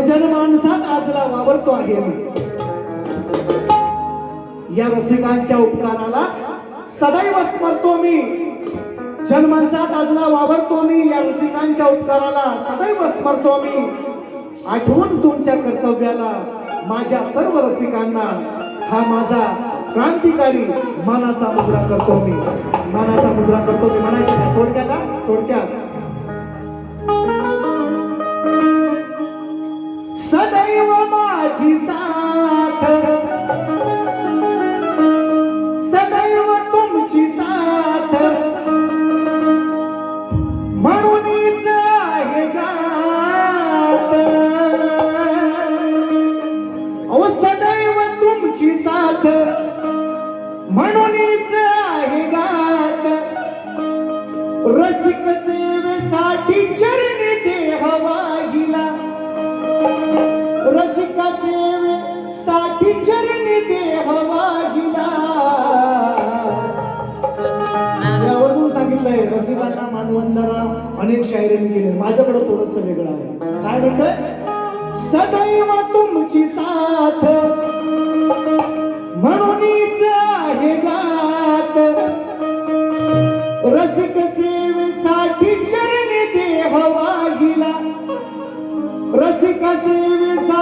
जनमानसात आजला वावरतो आहे या रसिकांच्या उपकाराला सदैव स्मरतो मी. जनमानसात आजला वावरतो मी. या रसिकांच्या उपकाराला सदैव स्मरतो मी. आठवण तुमच्या कर्तव्याला माझ्या सर्व रसिकांना हा माझा क्रांतिकारी मानाचा मुजरा करतो मी. मानाचा मुजरा करतो मी. म्हणायचं का थोडक्यात रसिक सेवेसाठी चरणी देह वाहिला. रसिक सेवेसाठी चरणी देह वाहिला. यावरून सांगितलंय रसिकांना मानवंदना अनेक शायरांनी केले माझ्याकडे थोडस वेगळं आहे. काय म्हणतोय? सदैव तुमची साथ.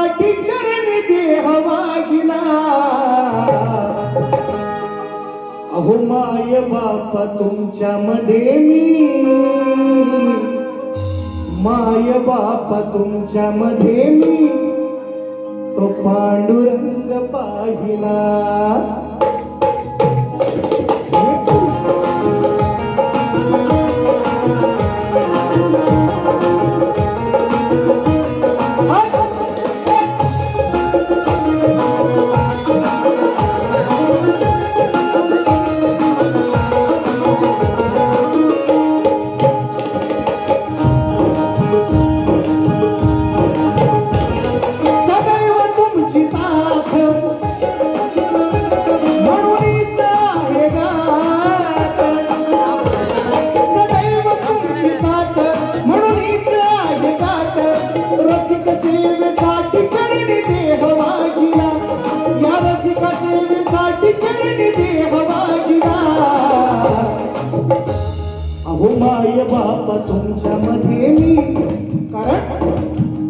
सेवेसाठी चरण देह वाहिला. अहो माय बापा तुमच्या मध्ये मी. माय बापा तुमच्या मध्ये मी. तो पांडुरंग पाहिला. अहो माय बापा तुमच्या मध्ये मी. कारण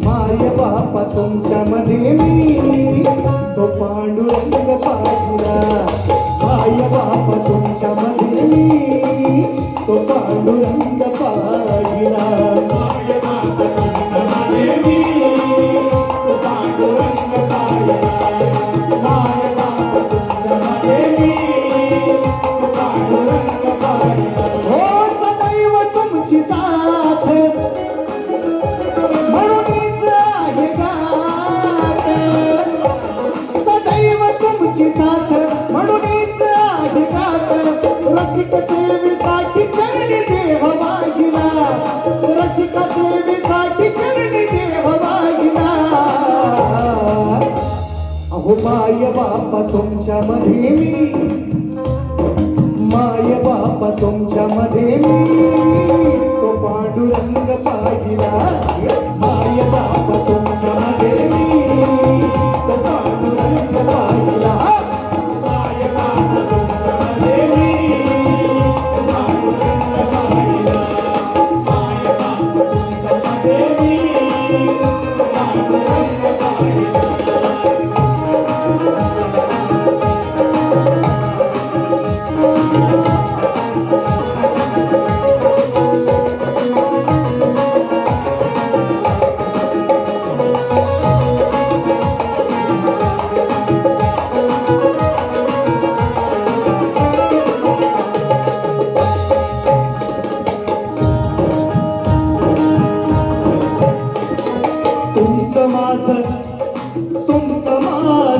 माय बापा तुमच्या मध्ये मी. माय बापा तुमच्या मध्ये मी. माय बापा तुमच्या मध्ये मी.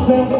माझ तुमचं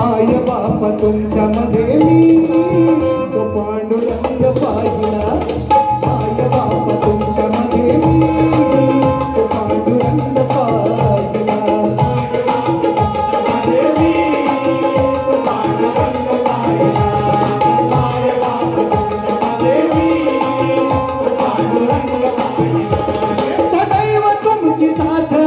माय बाप तुमच्यामध्ये मी. तो पांडुरंग पाहिला. माय बाप तुमच्यामध्ये मी. सदैव तुमची साथ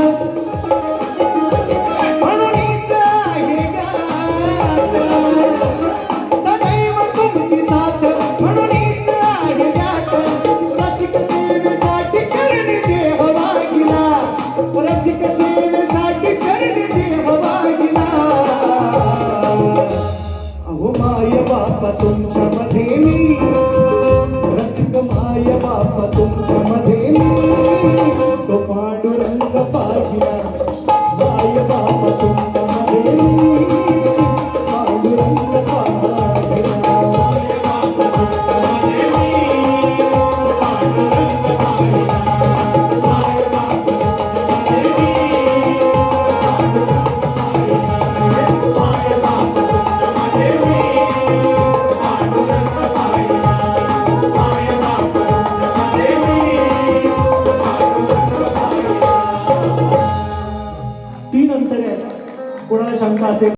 तुमच्या